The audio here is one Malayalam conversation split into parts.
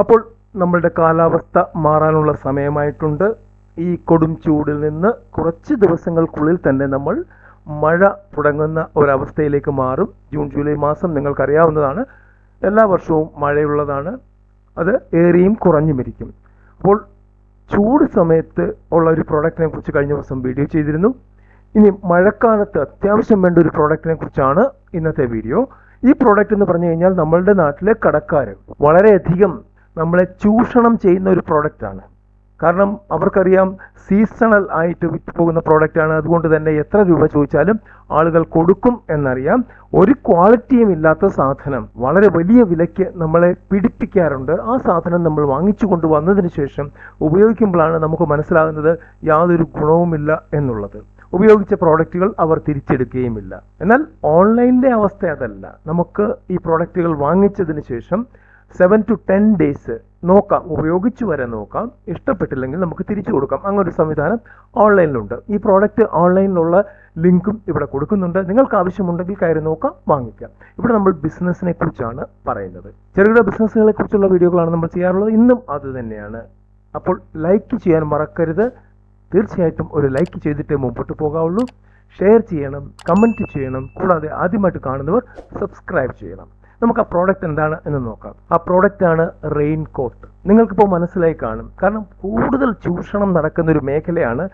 അപ്പോൾ നമ്മളുടെ കാലാവസ്ഥ മാറാനുള്ള സമയമായിട്ടുണ്ട്. ഈ കൊടും ചൂടിൽ നിന്ന് കുറച്ച് ദിവസങ്ങൾക്കുള്ളിൽ തന്നെ നമ്മൾ മഴ തുടങ്ങുന്ന ഒരവസ്ഥയിലേക്ക് മാറും. ജൂൺ ജൂലൈ മാസം നിങ്ങൾക്കറിയാവുന്നതാണ്. എല്ലാ വർഷവും മഴയുള്ളതാണ്. അത് ഏറിയും കുറഞ്ഞും ഇരിക്കും. അപ്പോൾ ചൂട് സമയത്ത് ഉള്ള ഒരു പ്രോഡക്റ്റിനെ കുറിച്ച് കഴിഞ്ഞ ദിവസം വീഡിയോ ചെയ്തിരുന്നു. ഇനി മഴക്കാലത്ത് അത്യാവശ്യം വേണ്ട ഒരു പ്രോഡക്റ്റിനെ കുറിച്ചാണ് ഇന്നത്തെ വീഡിയോ. ഈ പ്രോഡക്റ്റ് എന്ന് പറഞ്ഞു കഴിഞ്ഞാൽ നമ്മളുടെ നാട്ടിലെ കടക്കാർ വളരെയധികം നമ്മളെ ചൂഷണം ചെയ്യുന്ന ഒരു പ്രോഡക്റ്റാണ് കാരണം അവർക്കറിയാം സീസണൽ ആയിട്ട് വിറ്റ് പോകുന്ന പ്രോഡക്റ്റാണ് അതുകൊണ്ട് തന്നെ എത്ര രൂപ ചോദിച്ചാലും ആളുകൾ കൊടുക്കും എന്നറിയാം. ഒരു ക്വാളിറ്റിയും ഇല്ലാത്ത സാധനം വളരെ വലിയ വിലയ്ക്ക് നമ്മളെ പിടിപ്പിക്കാറുണ്ട്. ആ സാധനം നമ്മൾ വാങ്ങിച്ചു കൊണ്ടുവന്നതിന് ശേഷം ഉപയോഗിക്കുമ്പോഴാണ് നമുക്ക് മനസ്സിലാകുന്നത് യാതൊരു ഗുണവുമില്ല എന്നുള്ളത്. ഉപയോഗിച്ച പ്രോഡക്റ്റുകൾ അവർ തിരിച്ചെടുക്കുകയുമില്ല. എന്നാൽ ഓൺലൈനിലെ അവസ്ഥ അതല്ല. നമുക്ക് ഈ പ്രോഡക്റ്റുകൾ വാങ്ങിച്ചതിന് ശേഷം സെവൻ ടു ടെൻ ഡേയ്സ് നോക്കാം ഉപയോഗിച്ചു വരെ നോക്കാം. ഇഷ്ടപ്പെട്ടില്ലെങ്കിൽ നമുക്ക് തിരിച്ചു കൊടുക്കാം. അങ്ങനെ ഒരു സംവിധാനം ഓൺലൈനിലുണ്ട്. ഈ പ്രോഡക്റ്റ് ഓൺലൈനിലുള്ള ലിങ്കും ഇവിടെ കൊടുക്കുന്നുണ്ട്. നിങ്ങൾക്ക് ആവശ്യമുണ്ടെങ്കിൽ കയറി നോക്കാം വാങ്ങിക്കാം. ഇവിടെ നമ്മൾ ബിസിനസ്സിനെ കുറിച്ചാണ് പറയുന്നത്. ചെറുകിട ബിസിനസ്സുകളെ കുറിച്ചുള്ള വീഡിയോകളാണ് നമ്മൾ ചെയ്യാറുള്ളത്. ഇന്നും അത് തന്നെയാണ്. അപ്പോൾ ലൈക്ക് ചെയ്യാൻ മറക്കരുത്. തീർച്ചയായിട്ടും ഒരു ലൈക്ക് ചെയ്തിട്ടേ മുമ്പോട്ട് പോകാവുള്ളൂ. ഷെയർ ചെയ്യണം കമന്റ് ചെയ്യണം. കൂടാതെ ആദ്യമായിട്ട് കാണുന്നവർ സബ്സ്ക്രൈബ് ചെയ്യണം. നമുക്ക് ആ പ്രോഡക്റ്റ് എന്താണ് എന്ന് നോക്കാം. ആ പ്രോഡക്റ്റ് ആണ് റെയിൻ കോട്ട് നിങ്ങൾക്കിപ്പോൾ മനസ്സിലായി കാണും. കാരണം കൂടുതൽ ചൂഷണം നടക്കുന്ന ഒരു മേഖലയാണ്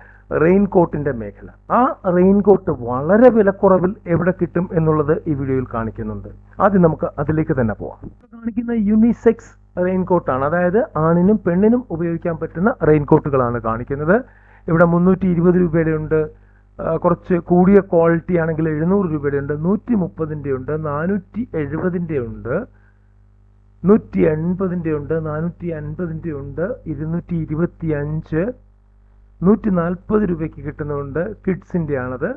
റെയിൻ കോട്ടിന്റെ മേഖല. ആ റെയിൻ കോട്ട് വളരെ വിലക്കുറവിൽ എവിടെ കിട്ടും എന്നുള്ളത് ഈ വീഡിയോയിൽ കാണിക്കുന്നുണ്ട്. ആദ്യം നമുക്ക് അതിലേക്ക് തന്നെ പോവാം. കാണിക്കുന്ന യൂണിസെക്സ് റെയിൻ കോട്ടാണ് അതായത് ആണിനും പെണ്ണിനും ഉപയോഗിക്കാൻ പറ്റുന്ന റെയിൻ കോട്ടുകളാണ് കാണിക്കുന്നത്. ഇവിടെ മുന്നൂറ്റി ഇരുപത് രൂപയുടെ ഉണ്ട് കുറച്ച് കൂടിയ ക്വാളിറ്റി ആണെങ്കിൽ എഴുന്നൂറ് രൂപയുടെ ഉണ്ട് നൂറ്റി മുപ്പതിന്റെ ഉണ്ട് നാനൂറ്റി എഴുപതിന്റെ ഉണ്ട് നൂറ്റി എൺപതിന്റെ ഉണ്ട് നാനൂറ്റി അൻപതിന്റെ ഉണ്ട് ഇരുന്നൂറ്റി ഇരുപത്തി അഞ്ച് നൂറ്റി നാൽപ്പത് രൂപയ്ക്ക് കിട്ടുന്നുണ്ട് കിഡ്സിന്റെ ആണത്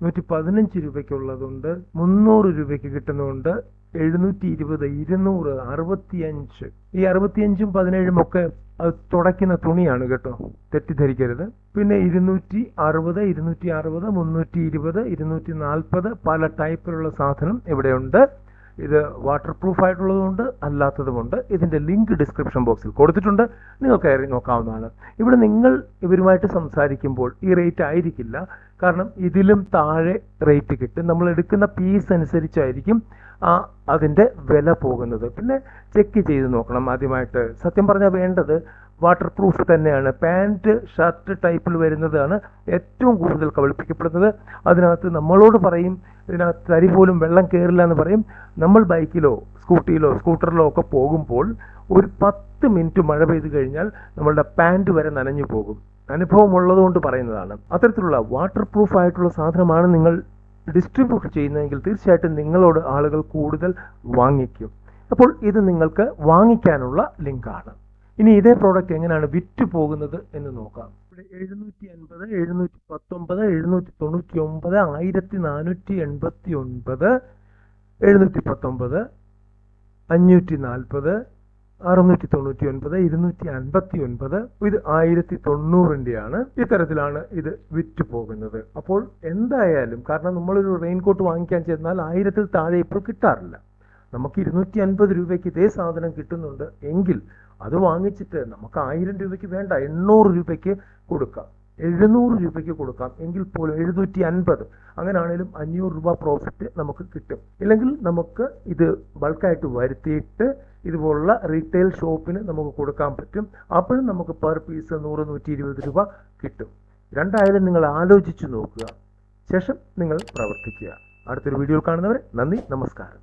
നൂറ്റി പതിനഞ്ച് രൂപയ്ക്കുള്ളതുണ്ട് മുന്നൂറ് രൂപയ്ക്ക് കിട്ടുന്നുണ്ട് എഴുന്നൂറ്റി ഇരുപത് ഇരുന്നൂറ് അറുപത്തിയഞ്ച്. ഈ അറുപത്തിയഞ്ചും പതിനേഴും ഒക്കെ അത് തുടയ്ക്കുന്ന തുണിയാണ് കേട്ടോ. തെറ്റിദ്ധരിക്കരുത്. പിന്നെ ഇരുന്നൂറ്റി അറുപത് ഇരുന്നൂറ്റി അറുപത് മുന്നൂറ്റി ഇരുപത് ഇരുന്നൂറ്റി നാൽപ്പത് പല ടൈപ്പിലുള്ള സാധനം ഇവിടെയുണ്ട്. ഇത് വാട്ടർ പ്രൂഫ് ആയിട്ടുള്ളതുകൊണ്ട് അല്ലാത്തതുമുണ്ട്. ഇതിന്റെ ലിങ്ക് ഡിസ്ക്രിപ്ഷൻ ബോക്സിൽ കൊടുത്തിട്ടുണ്ട്. നിങ്ങൾ കയറി നോക്കാവുന്നതാണ്. ഇവിടെ നിങ്ങൾ ഇവരുമായിട്ട് സംസാരിക്കുമ്പോൾ ഈ റേറ്റ് ആയിരിക്കില്ല. കാരണം ഇതിലും താഴെ റേറ്റ് കിട്ടും. നമ്മൾ എടുക്കുന്ന പീസ് അനുസരിച്ചായിരിക്കും ആ അതിന്റെ വില പോകുന്നത്. പിന്നെ ചെക്ക് ചെയ്ത് നോക്കണം ആദ്യമായിട്ട്. സത്യം പറഞ്ഞാൽ വേണ്ടത് വാട്ടർ പ്രൂഫ് തന്നെയാണ് പാന്റ് ഷർട്ട് ടൈപ്പിൽ വരുന്നതാണ് ഏറ്റവും കൂടുതൽ കബളിപ്പിക്കപ്പെടുന്നത്. അതിനകത്ത് നമ്മളോട് പറയും ഇതിനകത്ത് തരി പോലും വെള്ളം കയറില്ല എന്ന് പറയും. നമ്മൾ ബൈക്കിലോ സ്കൂട്ടിയിലോ സ്കൂട്ടറിലോ ഒക്കെ പോകുമ്പോൾ ഒരു പത്ത് മിനിറ്റ് മഴ പെയ്ത് കഴിഞ്ഞാൽ നമ്മളുടെ പാന്റ് വരെ നനഞ്ഞു പോകും. അനുഭവം ഉള്ളതുകൊണ്ട് പറയുന്നതാണ്. അത്തരത്തിലുള്ള വാട്ടർ പ്രൂഫ് ആയിട്ടുള്ള സാധനമാണ് നിങ്ങൾ ഡിസ്ട്രിബ്യൂട്ട് ചെയ്യുന്നതെങ്കിൽ തീർച്ചയായിട്ടും നിങ്ങളോട് ആളുകൾ കൂടുതൽ വാങ്ങിക്കും. അപ്പോൾ ഇത് നിങ്ങൾക്ക് വാങ്ങിക്കാനുള്ള ലിങ്കാണ്. ഇനി ഇതേ പ്രോഡക്റ്റ് എങ്ങനെയാണ് വിറ്റ് പോകുന്നത് എന്ന് നോക്കാം. ഇവിടെ എഴുന്നൂറ്റി അൻപത് എഴുന്നൂറ്റി പത്തൊമ്പത് എഴുന്നൂറ്റി തൊണ്ണൂറ്റി ഒമ്പത് ആയിരത്തി നാനൂറ്റി എൺപത്തി ഒൻപത് എഴുന്നൂറ്റി പത്തൊമ്പത് അഞ്ഞൂറ്റി നാൽപ്പത് അറുന്നൂറ്റി തൊണ്ണൂറ്റി ഒൻപത് ഇരുന്നൂറ്റി അൻപത്തി ഒൻപത് ഇത് ആയിരത്തി തൊണ്ണൂറിന്റെയാണ് ഇത്തരത്തിലാണ് ഇത് വിറ്റ് പോകുന്നത് അപ്പോൾ എന്തായാലും കാരണം നമ്മളൊരു റെയിൻകോട്ട് വാങ്ങിക്കാൻ ചെന്നാൽ ആയിരത്തിൽ താഴെ ഇപ്പോൾ കിട്ടാറില്ല. നമുക്ക് ഇരുന്നൂറ്റി അൻപത് രൂപയ്ക്ക് ഇതേ സാധനം കിട്ടുന്നുണ്ട് എങ്കിൽ അത് വാങ്ങിച്ചിട്ട് നമുക്ക് ആയിരം രൂപയ്ക്ക് വേണ്ട എണ്ണൂറ് രൂപയ്ക്ക് കൊടുക്കാം. എഴുന്നൂറ് രൂപയ്ക്ക് കൊടുക്കാം. എങ്കിൽ പോലും എഴുന്നൂറ്റി അൻപത് അങ്ങനെയാണെങ്കിലും അഞ്ഞൂറ് രൂപ പ്രോഫിറ്റ് നമുക്ക് കിട്ടും. ഇല്ലെങ്കിൽ നമുക്ക് ഇത് ബൾക്കായിട്ട് വരുത്തിയിട്ട് ഇതുപോലുള്ള റീറ്റെയിൽ ഷോപ്പിന് നമുക്ക് കൊടുക്കാൻ പറ്റും. അപ്പോഴും നമുക്ക് പെർ പീസ് നൂറ് നൂറ്റി ഇരുപത് രൂപ കിട്ടും. രണ്ടായാലും നിങ്ങൾ ആലോചിച്ച് നോക്കുക. ശേഷം നിങ്ങൾ പ്രവർത്തിക്കുക. അടുത്തൊരു വീഡിയോ കാണുന്നവരെ നന്ദി നമസ്കാരം.